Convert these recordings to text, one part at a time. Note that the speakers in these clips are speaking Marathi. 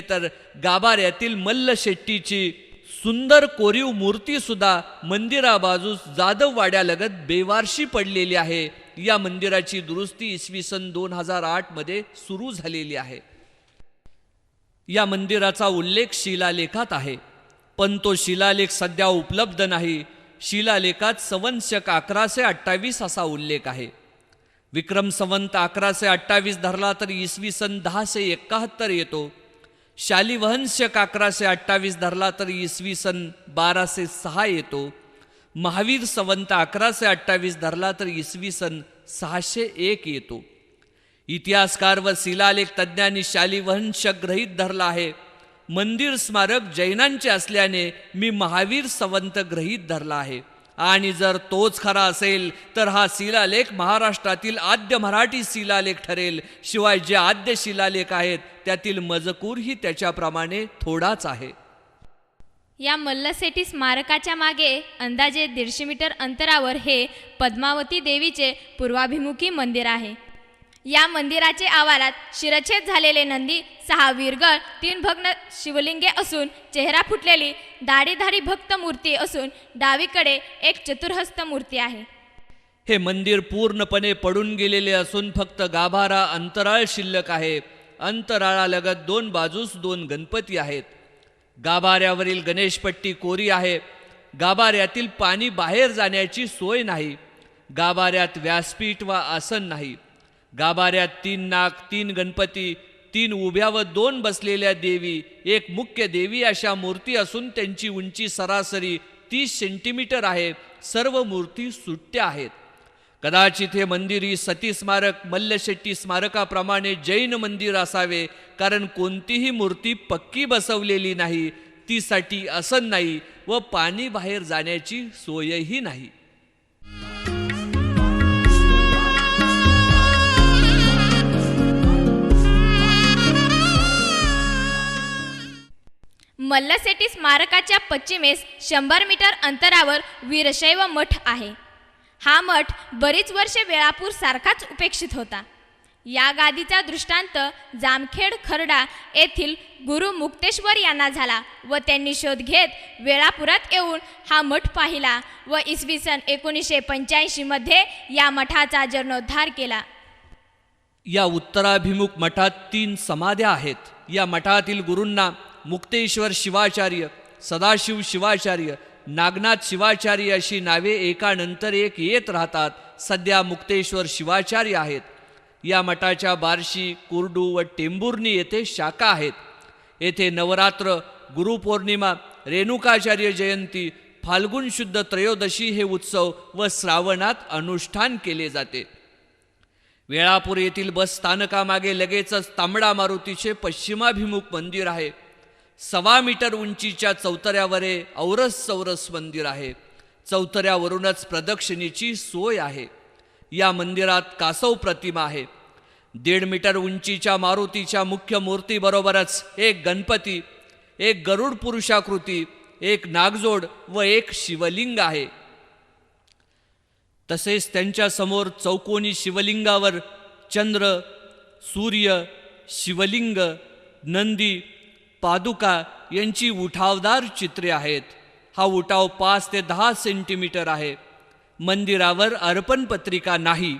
तर गाभाऱ्यातील मल्ल शेट्टीची सुंदर कोरीव मूर्ती सुद्धा मंदिराबाजूस जाधव वाड्यालगत बेवारशी पडलेली आहे. या मंदिराची दुरुस्ती इसवी सन दोन हजार आठमध्ये सुरू झालेली आहे. या मंदिराचा उल्लेख शिलालेखात आहे. पण तो शिलालेख सध्या उपलब्ध नाही. शिलालेखात संवंशक अकराशे अठ्ठावीस असा उल्लेख आहे. विक्रम संवंत अकराशे अठ्ठावीस धरला तर इसवी सन दहाशे एकाहत्तर येतो. शालिवहंशक अकराशे अठ्ठावीस धरला तर इसवी सन बाराशे सहा येतो. महावीर संवंत अकराशे अठ्ठावीस धरला तर इसवी सन सहाशे एक येतो. इतिहासकार व शिलालेख तज्ज्ञांनी शालिवहंश ग्रहित धरला आहे. मंदिर स्मारक जैनांचे असल्याने मी महावीर संवंत ग्रहित धरला आहे. आणि जर तोच खरा असेल तर हा शिलालेख महाराष्ट्रातील आद्य मराठी शिलालेख ठरेल. शिवाय जे आद्य शिलालेख आहेत त्यातील मजकूरही त्याच्याप्रमाणे थोडाच आहे. या मल्लसेठी स्मारकाच्या मागे अंदाजे दीडशे मीटर अंतरावर हे पद्मावती देवीचे पूर्वाभिमुखी मंदिर आहे. या मंदिराचे आवारात शिरच्छेद झालेले नंदी सहा वीरगळ तीन भग्न शिवलिंगे असून चेहरा फुटलेली दाढीधारी भक्त मूर्ती असून डावीकडे एक चतुर्हस्त मूर्ती आहे. हे मंदिर पूर्णपणे पडून गेलेले असून फक्त गाभारा अंतराळ शिल्लक आहे. अंतराळालगत दोन बाजूस दोन गणपती आहेत. गाभाऱ्यावरील गणेशपट्टी कोरी आहे. गाभाऱ्यातील पाणी बाहेर जाण्याची सोय नाही. गाभाऱ्यात व्यासपीठ वा आसन नाही. गाभाऱ्यात तीन नाग तीन गणपती तीन उभ्या व दोन बसलेल्या देवी एक मुख्य देवी अशा मूर्ती असून त्यांची उंची सरासरी तीस सेंटीमीटर आहे. सर्व मूर्ती सुट्ट्या आहेत. कदाचित हे मंदिर ही सती स्मारक मल्लशेट्टी स्मारकाप्रमाणे जैन मंदिर असावे कारण कोणतीही मूर्ती पक्की बसवलेली नाही. तीसाठी आसन नाही व पाणी बाहेर जाण्याची सोयही नाही. मल्लसेटी स्मारकाच्या पश्चिमेस शंभर मीटर अंतरावर वीरशैव मठ आहे. हा मठ बरीच वर्षे वेळापूर सारखाच उपेक्षित होता. या गादीचा दृष्टांत जामखेड खर्डा येथील गुरु मुक्तेश्वर यांना झाला व त्यांनी शोध घेत वेळापुरात येऊन हा मठ पाहिला व इसवी सन एकोणीसशे पंच्याऐंशीमध्ये या मठाचा जीर्णोद्धार केला. या उत्तराभिमुख मठात तीन समाध्या आहेत. या मठातील गुरूंना मुक्तेश्वर शिवाचार्य सदाशिव शिवाचार्य नागनाथ शिवाचार्य अशी नावे एकानंतर एक येत राहतात. सध्या मुक्तेश्वर शिवाचार्य आहेत. या मठाच्या बार्शी कुर्डू व टेंबुर्णी येथे शाखा आहेत. येथे नवरात्र गुरुपौर्णिमा रेणुकाचार्य जयंती फाल्गुन शुद्ध त्रयोदशी हे उत्सव व श्रावणात अनुष्ठान केले जाते. वेळापूर येथील बस स्थानकामागे लगेचच तांबडा मारुतीचे पश्चिमाभिमुख मंदिर आहे. सव्वा मीटर उंचीच्या चौतऱ्यावर औरस चौरस मंदिर आहे. चौतऱ्यावरूनच प्रदक्षिणेची सोय आहे. या मंदिरात कासव प्रतिमा आहे. दीड मीटर उंचीच्या मारुतीच्या मुख्य मूर्तीबरोबरच एक गणपती एक गरुड पुरुषाकृती एक नागजोड व एक शिवलिंग आहे. तसेच त्यांच्यासमोर चौकोनी शिवलिंगावर चंद्र सूर्य शिवलिंग नंदी पादुका यांची उठावदार चित्रे आहेत. हा उठाव पाच ते दहा सेंटीमीटर आहे. मंदिरावर अर्पण पत्रिका नाही.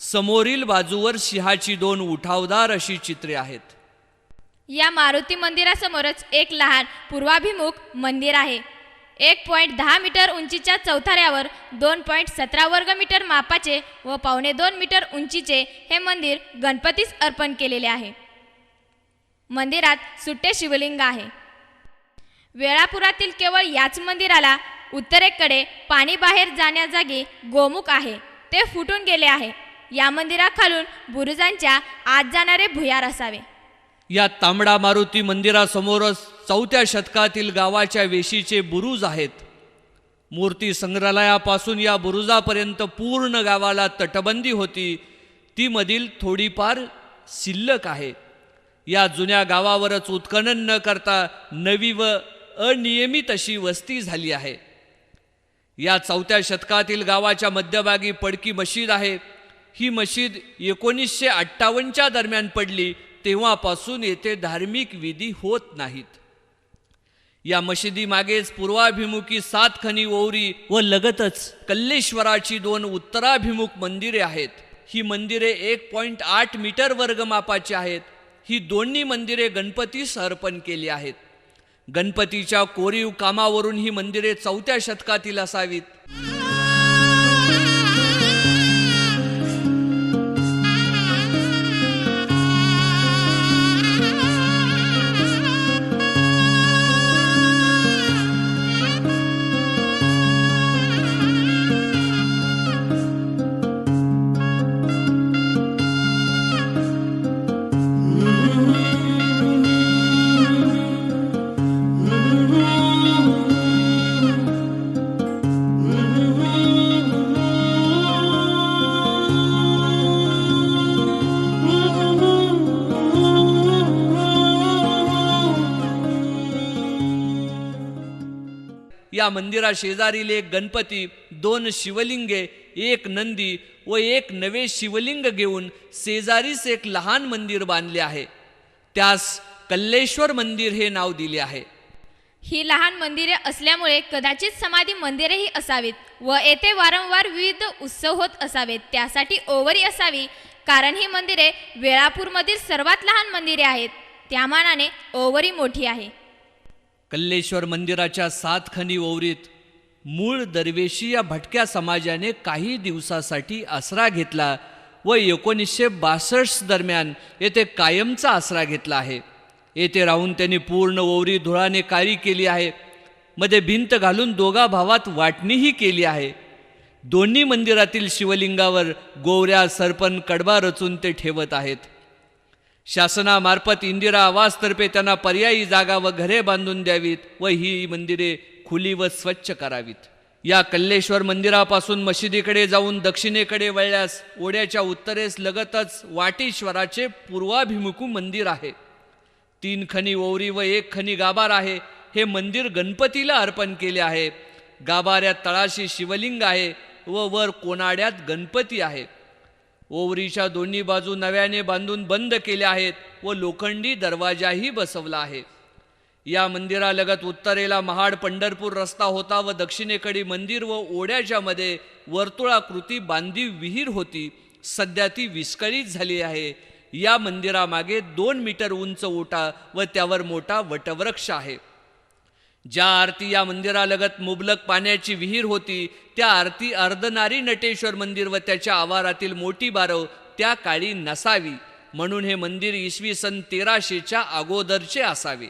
समोरील बाजूवर सिंहाची दोन उठावदार अशी चित्रे आहेत. या मारुती मंदिरासमोरच एक लहान पूर्वाभिमुख मंदिर आहे. एक पॉईंट दहा मीटर उंचीच्या चौथाऱ्यावर दोन पॉईंट सतरा वर्ग मीटर मापाचे व पावणे दोन मीटर उंचीचे हे मंदिर गणपतीस अर्पण केलेले आहे. मंदिरात सुट्टे शिवलिंग आहे. वेळापुरातील केवळ याच मंदिराला उत्तरेकडे पाणी बाहेर जाण्याजागी गोमुख आहे. ते फुटून गेले आहे. या मंदिराखालून बुरुजांच्या आत जाणारे भुयार असावे. या तांबडा मारुती मंदिरासमोरच चौथ्या शतकातील गावाच्या वेशीचे बुरुज आहेत. मूर्ती संग्रहालयापासून या बुरुजापर्यंत पूर्ण गावाला तटबंदी होती. ती मधील थोडीफार शिल्लक आहे. या जुन्या गावावरच उत्खनन न करता नवी व अनियमित अशी वस्ती झाली आहे. या चौथ्या शतकातील गावाच्या मध्यभागी पडकी मशीद आहे. ही मशीद एकोणीसशे अठ्ठावन्नच्या दरम्यान पडली तेव्हापासून येथे धार्मिक विधी होत नाहीत. या मशिदीमागेच पूर्वाभिमुखी सात खनी ओवरी व लगतच कल्लेश्वराची दोन उत्तराभिमुख मंदिरे आहेत. ही मंदिरे एक पॉईंट आठ मीटर वर्गमापाची आहेत. ही दोन्ही मंदिरे गणपतीस अर्पण केली आहेत. गणपतीच्या कोरीव कामावरून ही मंदिरे चौथ्या शतकातील असावीत. त्या मंदिराशेजारील एक गणपती दोन शिवलिंगे एक नंदी व एक नवे शिवलिंग घेऊन शेजारीच एक लहान मंदिर बांधले आहे. त्यास कल्लेश्वर मंदिर हे नाव दिले आहे. ही लहान मंदिरे असल्यामुळे कदाचित समाधी मंदिरेही असावीत व येथे वारंवार विविध उत्सव होत असावेत. त्यासाठी ओवरी असावी कारण ही मंदिरे वेळापूरमधील सर्वात लहान मंदिरे आहेत. त्या मानाने ओवरी मोठी आहे. कल्लेश्वर मंदिराच्या सात खनी ओवरीत मूळ दरवेशी या भटक्या समाजाने काही दिवसासाठी आसरा घेतला व एकोणीसशे बासष्ट दरम्यान येथे कायमचा आसरा घेतला आहे. येथे राहून त्यांनी पूर्ण ओवरी धुळाने काळी केली आहे. मध्ये भिंत घालून दोघा भावात वाटणीही केली आहे. दोन्ही मंदिरातील शिवलिंगावर गोवऱ्या सरपण कडबा रचून ते ठेवत आहेत. शासनामार्फत इंदिरा आवासतर्फे त्यांना पर्यायी जागा व घरे बांधून द्यावीत व ही मंदिरे खुली व स्वच्छ करावीत. या कल्लेश्वर मंदिरापासून मशिदीकडे जाऊन दक्षिणेकडे वळल्यास ओढ्याच्या उत्तरेस लगतच वाटेश्वराचे पूर्वाभिमुखू मंदिर आहे. तीन खनी ओवरी व एक खनी गाभार आहे. हे मंदिर गणपतीला अर्पण केले आहे. गाभाऱ्यात तळाशी शिवलिंग आहे व वर कोनाड्यात गणपती आहे. ओवरीच्या दोन्ही बाजू नव्याने बांधून बंद केल्या आहेत व लोखंडी दरवाजाही बसवला आहे. या मंदिरालगत उत्तरेला महाड पंढरपूर रस्ता होता व दक्षिणेकडे मंदिर व ओढ्याच्या मध्ये वर्तुळाकृती बांधीव विहीर होती. सध्या ती विस्कळीत झाली आहे. या मंदिरामागे दोन मीटर उंच ओटा व त्यावर मोठा वटवृक्ष आहे. ज्या आरती या मंदिरालगत मुबलक पाण्याची विहीर होती त्या आरती अर्धनारी नटेश्वर मंदिर व त्याच्या आवारातील मोठी बारव त्या काळी नसावी. म्हणून हे मंदिर इसवी सन तेराशेच्या अगोदरचे असावे.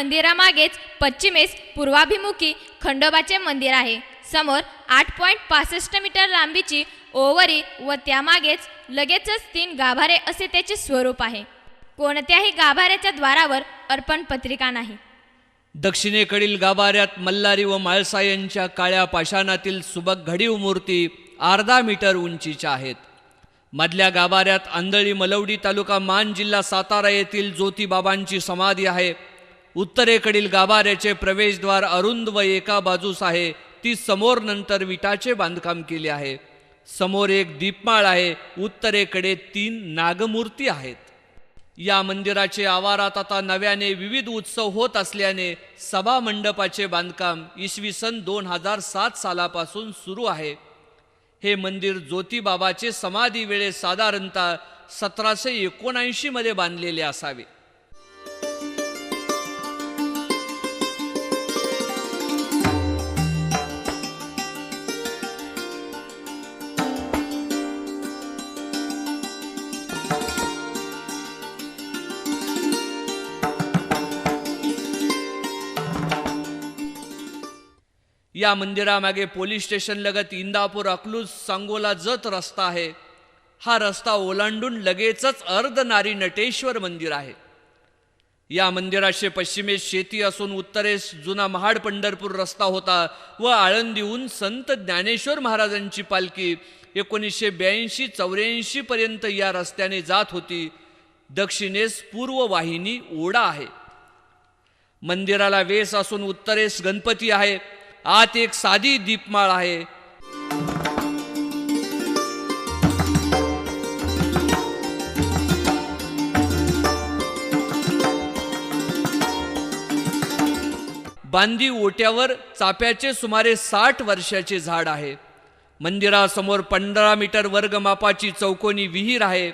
मंदिरामागेच पश्चिमेस पूर्वाभिमुखी खंडोबाचे मंदिर आहे. समोर आठ पॉईंट पासष्ट मीटर लांबीची ओवरी व त्यामागेच लगेचच तीन गाभारे असे त्याचे स्वरूप आहे. कोणत्याही गाभाऱ्याच्या द्वारावर अर्पण पत्रिका नाही. दक्षिणेकडील गाभाऱ्यात मल्हारी व माळसा यांच्या काळ्या पाषाणातील सुबक घडीव मूर्ती अर्धा मीटर उंचीच्या आहेत. मधल्या गाभाऱ्यात आंधळी मलवडी तालुका मान जिल्हा सातारा येथील ज्योतिबाबांची समाधी आहे. उत्तरेकडील गाभाऱ्याचे प्रवेशद्वार अरुंद व एका बाजूस आहे. ती समोर नंतर विटाचे बांधकाम केले आहे. समोर एक दीपमाळ आहे. उत्तरेकडे तीन नागमूर्ती आहेत. या मंदिराचे आवारात आता नव्याने विविध उत्सव होत असल्याने सभा मंडपाचे बांधकाम इसवी सन दोन हजार सात सालापासून सुरू आहे. हे मंदिर ज्योतिबाबाचे समाधी वेळे साधारणतः सतराशे एकोणऐंशीमध्ये बांधलेले असावे. या मंदिरामागे पोलीस स्टेशन लगत इंदापूर अकलूज सांगोला जत रस्ता आहे. हा रस्ता ओलांडून लगेचच अर्धनारी नटेश्वर मंदिर आहे. या मंदिराचे पश्चिमेस शेती असून उत्तरेस जुना महाड पंढरपूर रस्ता होता व आळंदीहून संत ज्ञानेश्वर महाराजांची पालखी एकोणीसशे ब्याऐंशी चौऱ्याऐंशी पर्यंत या रस्त्याने जात होती. दक्षिणेस पूर्व वाहिनी ओढा आहे. मंदिराला वेस असून उत्तरेस गणपती आहे. आत एक साधी दीपमाळ आहे. बांदी ओट्यावर चाप्याचे सुमारे साठ वर्षाचे झाड आहे. मंदिरासमोर पंधरा मीटर वर्गमापाची चौकोनी विहीर आहे.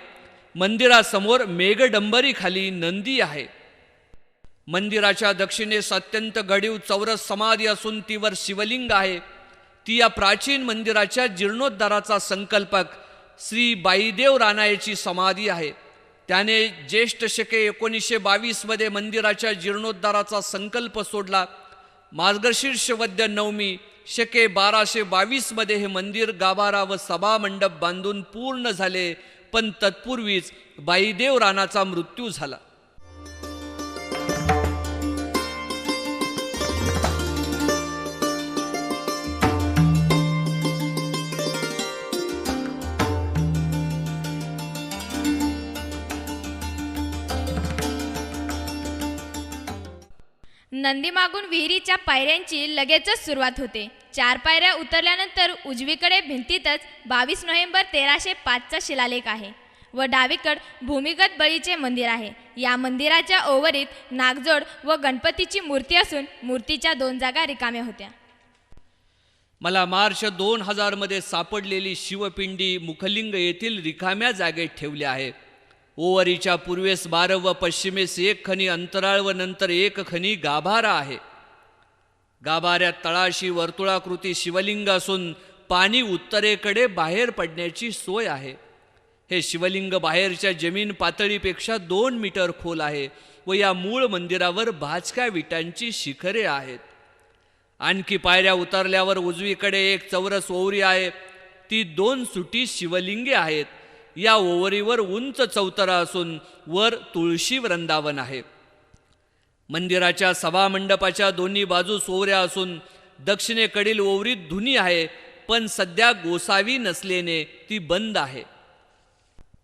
मंदिरासमोर मेघडंबरीखाली नंदी आहे. मंदिराच्या दक्षिणेस अत्यंत गडीव चौरस समाधी असून तीवर शिवलिंग आहे. ती या प्राचीन मंदिराच्या जीर्णोद्धाराचा संकल्पक श्री बाईदेव रानायची समाधी आहे. त्याने ज्येष्ठ शके एकोणीसशे बावीसमध्ये मंदिराच्या जीर्णोद्धाराचा संकल्प सोडला. मार्गशीर्ष वद्य नवमी शके बाराशे बावीसमध्ये हे मंदिर गाभारा व सभा मंडप बांधून पूर्ण झाले पण तत्पूर्वीच बाईदेव राणाचा मृत्यू झाला. नंदीमागून विहिरीच्या पायऱ्यांची लगेचच सुरुवात होते. चार पायऱ्या उतरल्यानंतर उजवीकडे भिंतीतच बावीस नोव्हेंबर तेराशे पाचचा शिलालेख आहे व डावीकड भूमिगत बळीचे मंदिर आहे. या मंदिराच्या ओवरीत नागजोड व गणपतीची मूर्ती असून मूर्तीच्या दोन जागा रिकाम्या होत्या. मला मार्च दोन हजारमध्ये सापडलेली शिवपिंडी मुखलिंग येथील रिकाम्या जागेत ठेवली आहे. ओवरीच्या पूर्वेस बारव व पश्चिमेस एक खनी अंतराळ व नंतर एक खनी गाभारा आहे. गाभाऱ्यात तळाशी वर्तुळाकृती शिवलिंग असून पाणी उत्तरेकडे बाहेर पडण्याची सोय आहे. हे शिवलिंग बाहेरच्या जमीन पातळीपेक्षा दोन मीटर खोल आहे व या मूळ मंदिरावर भाजक्या विटांची शिखरे आहेत. आणखी पायऱ्या उतरल्यावर उजवीकडे एक चौरस ओवरी आहे. ती दोन सुटी शिवलिंगे आहेत. या ओवरीवर उंच चौतरा असून वर तुळशी वृंदावन आहे. मंदिराच्या सभामंडपाच्या दोन्ही बाजूस ओवऱ्या असून दक्षिणेकडील ओवरीत धुनी आहे पण सध्या गोसावी नसल्याने ती बंद आहे.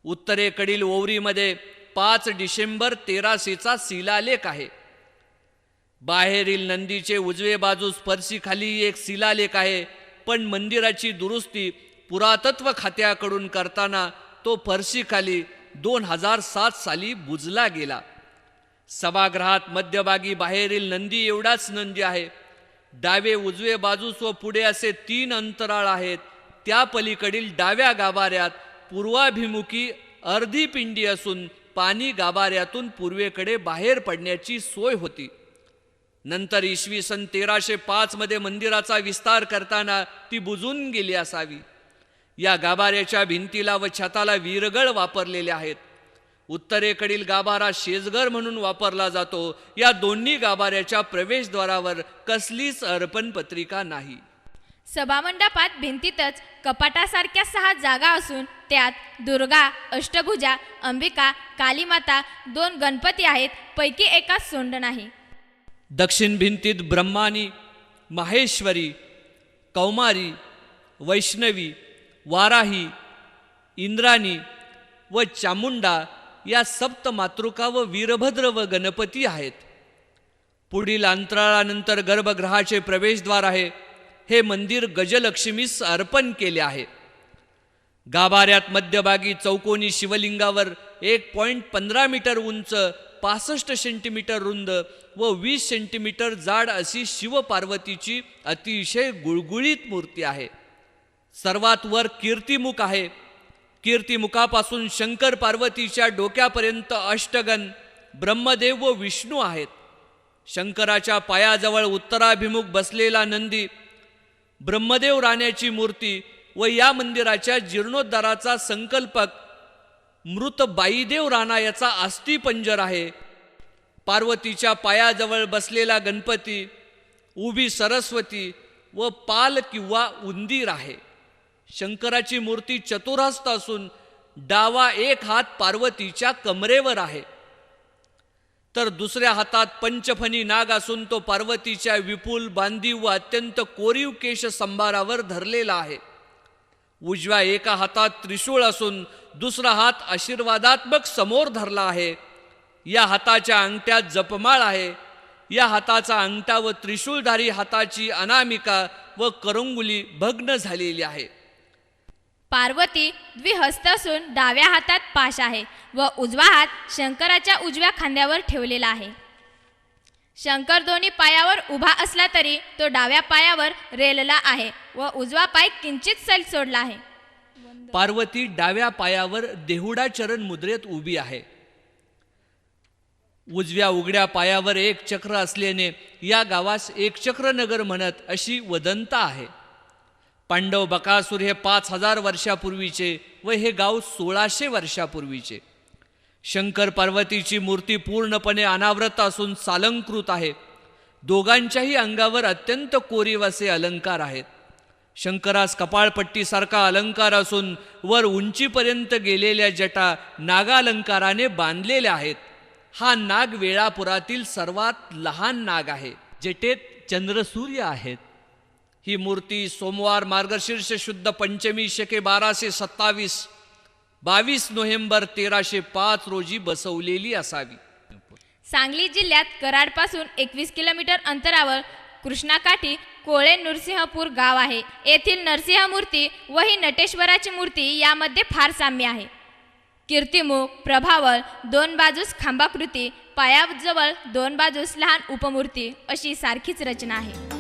उत्तरेकडील ओवरीमध्ये पाच डिसेंबर तेराशेचा शिलालेख आहे. बाहेरील नंदीचे उजवे बाजूस स्पर्शीखाली एक शिलालेख आहे पण मंदिराची दुरुस्ती पुरातत्व खात्याकडून करताना तो फरशीखाली दोन हजार सात साली बुजला गेला. सभागृहात मध्यभागी बाहेरील नंदी एवढाच नंदी आहे. डावे उजवे बाजूस व पुढे असे तीन अंतराळ आहेत. त्या पलीकडील डाव्या गाभाऱ्यात पूर्वाभिमुखी अर्धी पिंडी असून पाणी गाभाऱ्यातून पूर्वेकडे बाहेर पडण्याची सोय होती. नंतर इसवी सन तेराशे पाचमध्ये मंदिराचा विस्तार करताना ती बुजून गेली असावी. या गाभाऱ्याच्या भिंतीला व छताला वीरगळ वापरलेले आहेत. उत्तरेकडील गाभारा शेजगर म्हणून वापरला जातो. या दोन्ही गाभाऱ्याच्या प्रवेशद्वारावर कसलीच अर्पण पत्रिका नाही. सभामंडपात भिंतीतच कपाटासारख्या सहा जागा असून त्यात दुर्गा अष्टभुजा अंबिका कालीमाता दोन गणपती आहेत पैकी एका सोंड नाही. दक्षिण भिंतीत ब्रह्मानी माहेश्वरी कौमारी वैष्णवी वाराही इंद्राणी व चामुंडा या सप्त मातृका व वीरभद्र व गणपती आहेत. पुढील अंतराळानंतर गर्भगृहाचे प्रवेशद्वार आहे. हे मंदिर गजलक्ष्मीस अर्पण केले आहे. गाभाऱ्यात मध्यभागी चौकोनी शिवलिंगावर एक पॉईंट पंधरा मीटर उंच पासष्ट सेंटीमीटर रुंद व वीस सेंटीमीटर जाड अशी शिवपार्वतीची अतिशय गुळगुळीत मूर्ती आहे. सर्वात वर कीर्तिमुख आहे. कीर्तिमुखापासून शंकर पार्वतीच्या डोक्यापर्यंत अष्टगन ब्रह्मदेव व विष्णू आहेत. शंकराच्या पायाजवळ उत्तराभिमुख बसलेला नंदी ब्रह्मदेव राण्याची मूर्ती व या मंदिराच्या जीर्णोद्धाराचा संकल्पक मृत बाईदेव राणा याचा अस्थिपंजर आहे. पार्वतीच्या पायाजवळ बसलेला गणपती उभी सरस्वती व पाल किंवा उंदीर आहे. शंकराची मूर्ती चतुरहस्त असून डावा एक हात पार्वतीच्या कमरेवर आहे. तर दुसऱ्या हातात पंचफणी नाग असून तो पार्वतीच्या विपुल बांधीव व अत्यंत कोरीव केश संभारावर धरलेला आहे. उजव्या एका हातात त्रिशूळ असून दुसरा हात आशीर्वादात्मक समोर धरला आहे. या हाताच्या अंगठ्यात जपमाळ आहे. या हाताचा अंगठा व त्रिशूलधारी हाताची अनामिका व करंगुली भग्न झालेली आहे. पार्वती द्विहस्त असून डाव्या हातात पाश आहे व उजवा हात शंकराच्या उजव्या खांद्यावर ठेवलेला आहे. शंकर दोन्ही पायावर उभा असला तरी तो डाव्या पायावर रेलला आहे व उजवा पाय किंचित सैल सोडला आहे. पार्वती डाव्या पायावर देहुडा चरण मुद्रेत उभी आहे. उजव्या उघड्या पायावर एक चक्र असल्याने या गावास एकचक्र नगर म्हणत अशी वदंता आहे. पांडव बकासूर हे पाच हजार वर्षापूर्वीचे व हे गाव सोळाशे वर्षापूर्वीचे. शंकर पार्वतीची मूर्ती पूर्णपणे अनावृत असून सालंकृत आहे. दोघांच्याही अंगावर अत्यंत कोरीव असे अलंकार आहेत. शंकरास कपाळपट्टीसारखा अलंकार असून वर उंचीपर्यंत गेलेल्या जटा नागालंकाराने बांधलेल्या आहेत. हा नाग वेळापुरातील सर्वात लहान नाग आहे. जटेत चंद्रसूर्य आहेत. ही मूर्ती सोमवार मार्गशीर्ष शुद्ध पंचमी शके बाराशे सत्तावीस बावीस नोव्हेंबर तेराशे पाच रोजी बसवलेली असावी. सांगली जिल्ह्यात कराडपासून एकवीस किलोमीटर अंतरावर कृष्णाकाठी कोळे नृसिंहपूर गाव आहे. येथील नरसिंहमूर्ती व ही नटेश्वराची मूर्ती यामध्ये फार साम्य आहे. कीर्तिमुख प्रभावळ दोन बाजूस खांबाकृती पायाजवळ दोन बाजूस लहान उपमूर्ती अशी सारखीच रचना आहे.